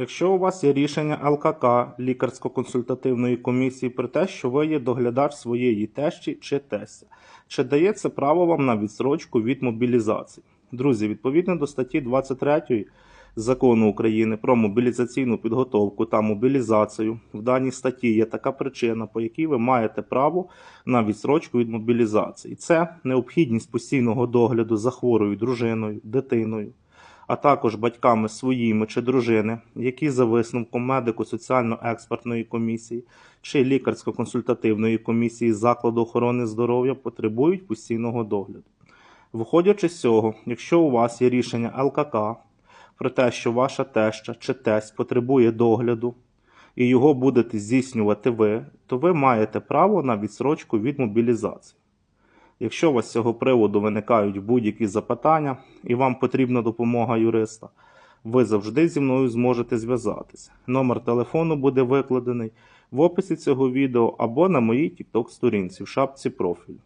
Якщо у вас є рішення ЛКК лікарсько-консультативної комісії про те, що ви є доглядач своєї тещі чи тестя, чи дається право вам на відсрочку від мобілізації? Друзі, відповідно до статті 23 закону України про мобілізаційну підготовку та мобілізацію, в даній статті є така причина, по якій ви маєте право на відсрочку від мобілізації. Це необхідність постійного догляду за хворою дружиною, дитиною а також батьками своїми чи дружини, які за висновком медико-соціально-експертної комісії чи лікарсько-консультативної комісії закладу охорони здоров'я потребують постійного догляду. Виходячи з цього, якщо у вас є рішення ЛКК про те, що ваша теща чи тесть потребує догляду, і його будете здійснювати ви, то ви маєте право на відсрочку від мобілізації. Якщо у вас з цього приводу виникають будь-які запитання і вам потрібна допомога юриста, ви завжди зі мною зможете зв'язатися. Номер телефону буде викладений в описі цього відео або на моїй TikTok сторінці в шапці профілю.